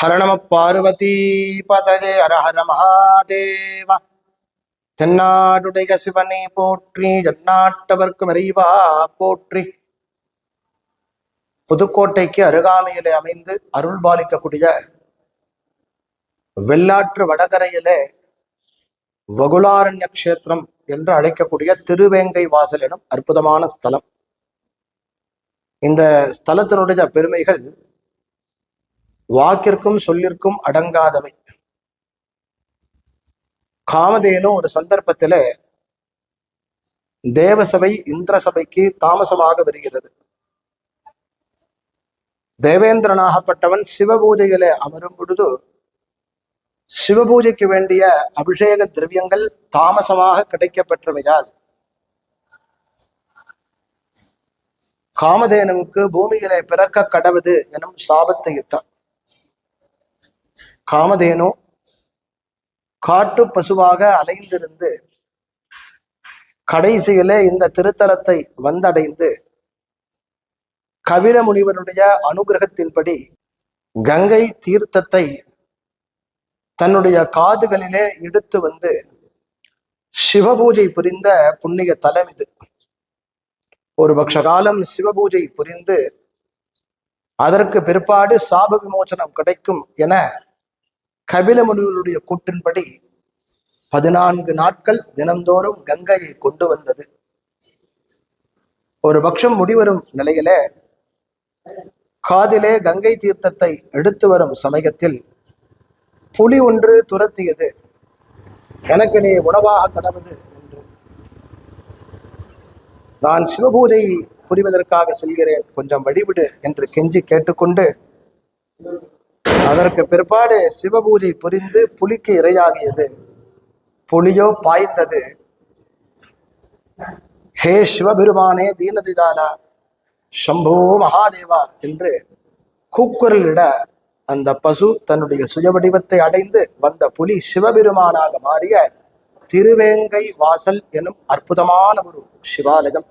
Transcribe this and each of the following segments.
ஹர நம பார்வதி பதஜே ஹர மகாதேவ தென்னாடுடைய சிவனை போற்றி ஜன்னாட்டவர்க்கு மறைவா போற்றி. புதுக்கோட்டைக்கு அருகாமையிலே அமைந்து அருள் பாலிக்கக்கூடிய வெள்ளாற்று வடகரையிலே வகுலாரண்ய கஷேத்திரம் என்று அழைக்கக்கூடிய திருவேங்கை வாசல் எனும் அற்புதமான ஸ்தலம். இந்த ஸ்தலத்தினுடைய பெருமைகள் வாக்கிற்கும் சொல்லிற்கும் அடங்காதவை. காமதேனு ஒரு சந்தர்ப்பத்தில தேவசபை இந்திர சபைக்கு தாமசமாக வருகிறது. தேவேந்திரனாகப்பட்டவன் சிவபூஜையில அமரும் பொழுது சிவபூஜைக்கு வேண்டிய அபிஷேக திரவியங்கள் தாமசமாக கிடைக்கப்பெற்றமையால் காமதேனுவுக்கு பூமியிலே பிறக்க கடவுது எனும் சாபத்தை இட்டான் காமதேனு காட்டு பசுவாக அலைந்திருந்து கடைசியிலே இந்த திருத்தலத்தை வந்தடைந்து கபில முனிவருடைய அனுகிரகத்தின்படி கங்கை தீர்த்தத்தை தன்னுடைய காதுகளிலே எடுத்து வந்து சிவபூஜை புரிந்த புண்ணிய தலம் இது. ஒரு பக்ஷ காலம் சிவபூஜை புரிந்து அதற்கு பிற்பாடு சாப விமோச்சனம் கிடைக்கும் என கபில முனிவருடைய பதினான்கு நாட்கள் தினந்தோறும் கங்கையை கொண்டு வந்தது. ஒரு பட்சம் முடிவரும் நிலையில காதிலே கங்கை தீர்த்தத்தை எடுத்து வரும் சமயத்தில் புலி ஒன்று துரத்தியது. எனக்கு நீ உணவாக கடவுது என்று. நான் சிவபூதை புரிவதற்காக செல்கிறேன். கொஞ்சம் வழிவிடு என்று கெஞ்சி கேட்டுக்கொண்டு அதற்கு பிற்பாடு சிவபூஜை புரிந்து புலிக்கு இரையாகியது. புலியோ பாய்ந்தது. ஹே சிவபெருமானே தீனதிதானா சம்போ மகாதேவா என்று கூக்குரலிட அந்த பசு தன்னுடைய சுயவடிவத்தை அடைந்து வந்த புலி சிவபெருமானாக மாறிய திருவேங்கை வாசல் எனும் அற்புதமான ஒரு சிவாலயம்.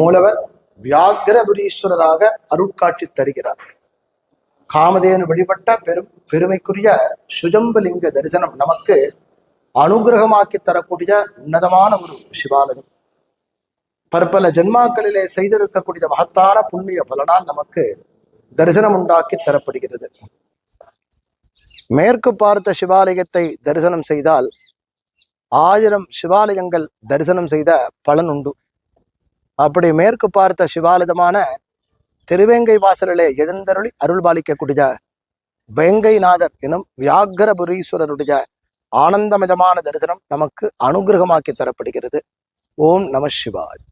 மூலவர் வியாகரபுரீஸ்வரராக அருட்காட்சி தருகிறார். காமதேனு வழிபட்ட பெரும் பெருமைக்குரிய சுஜம்பலிங்க தரிசனம் நமக்கு அனுகிரகமாக்கி தரக்கூடிய உன்னதமான ஒரு சிவாலயம். பற்பல ஜென்மாக்களிலே செய்திருக்கக்கூடிய மகத்தான புண்ணிய பலனால் நமக்கு தரிசனம் உண்டாக்கி தரப்படுகிறது. மேற்கு பார்த்த சிவாலயத்தை தரிசனம் செய்தால் ஆயிரம் சிவாலயங்கள் தரிசனம் செய்த பலன் உண்டு. அப்படி மேற்கு பார்த்த சிவாலயமான திருவேங்கை வாசலிலே எழுந்தருளி அருள்பாலிக்கக்கூடிய வேங்கைநாதர் எனும் வியாகரபுரீஸ்வரருடைய ஆனந்தமயமான தரிசனம் நமக்கு அனுகிரகமாக்கி தரப்படுகிறது. ஓம் நம சிவாய்.